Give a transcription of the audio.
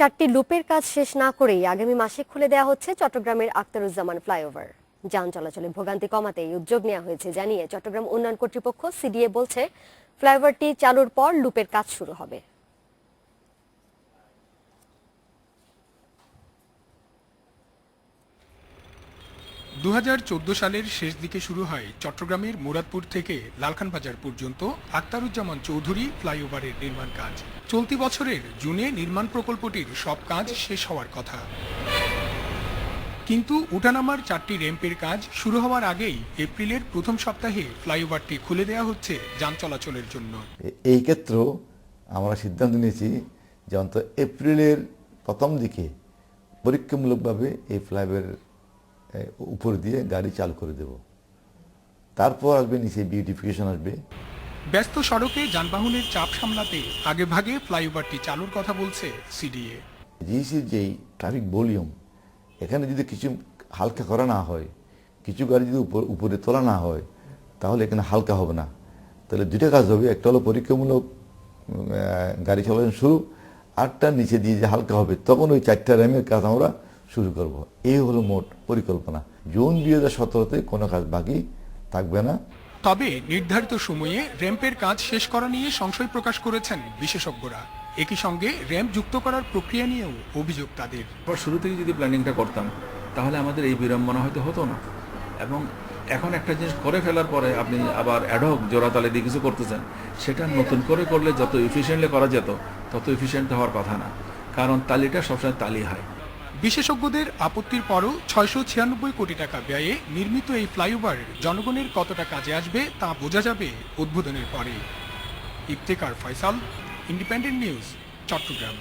চারটি লুপের কাজ শেষ না করেই আগামী মাসে খুলে দেওয়া হচ্ছে চট্টগ্রামের আক্তারুজ্জামান ফ্লাইওভার। যান চলাচলে ভোগান্তি কমাতে এই উদ্যোগ নেওয়া হয়েছে জানিয়ে চট্টগ্রাম উন্নয়ন কর্তৃপক্ষ সিডিএ বলছে, ফ্লাইওভারটি চালুর পর লুপের কাজ শুরু হবে। দু হাজার চোদ্দ সালের শেষ দিকে শুরু হয় চট্টগ্রামের মুরাদপুর থেকে লালখান বাজার পর্যন্ত আক্তারুজ্জামান চৌধুরী ফ্লাইওভারের নির্মাণ কাজ। চলতি বছরের জুনে নির্মাণ প্রকল্পটির সব কাজ শেষ হওয়ার কথা। কিন্তু উঠানামার চারটি র্যাম্পের কাজ শুরু হওয়ার আগেই এপ্রিলের প্রথম সপ্তাহে ফ্লাইওভারটি খুলে দেওয়া হচ্ছে যান চলাচলের জন্য। এই ক্ষেত্রেও আমরা সিদ্ধান্ত নিয়েছি যে অন্তত এপ্রিলের প্রথম দিকে পরীক্ষামূলকভাবে এই ফ্লাইওভার উপর দিয়ে গাড়ি চালু করে দেব। তারপর আসবে নিচে বিউটিফিকেশন আসবে। ব্যস্ত সড়কে যানবাহনের চাপ সামলাতে আগেভাগে ফ্লাইওভারটি চালুর কথা বলছে সিডিএ। জিইসির যেই ট্রাফিক ভলিউম এখানে যদি কিছু হালকা করা না হয় কিছু গাড়ি যদি উপর উপরে তোলা না হয় তাহলে এখানে হালকা হবে না। তাহলে দুইটা কাজ হবে একটা হলো পরীক্ষামূলক গাড়ি চালানো শুরু আটটা নিচে দিয়ে যে হালকা হবে তখন ওই চারটা র্যামের কাজ আমরা শুরু করব। এই হলো মোট পরিকল্পনা। জুন দুই হাজার সতেরোতে কোনো কাজ বাকি থাকবে না। তবে নির্ধারিত সময়ে র্যাম্পের কাজ শেষ করা নিয়ে সংশয় প্রকাশ করেছেন বিশেষজ্ঞরা। একই সঙ্গে র্যাম্প যুক্ত করার প্রক্রিয়া নিয়েও অভিযোগ তাদের। পর শুরু থেকে যদি প্ল্যানিংটা করতাম তাহলে আমাদের এই বিড়ম্বনা হয়তো হতো না। এবং এখন একটা জিনিস করে ফেলার পরে আপনি আবার অ্যাডহক জোড়াতালে দিয়ে কিছু করতেছেন সেটা নতুন করে করলে যত ইফিসিয়েন্টলি করা যেত তত ইফিসিয়েন্ট হওয়ার কথা না। কারণ তালিটা সবসময় তালি হয়। বিশেষজ্ঞদের আপত্তির পরও ছয়শো ছিয়ানব্বই কোটি টাকা ব্যয়ে নির্মিত এই ফ্লাইওভার জনগণের কতটা কাজে আসবে তা বোঝা যাবে উদ্বোধনের পরে। Iftekhar Faisal, independent news, Chattogram.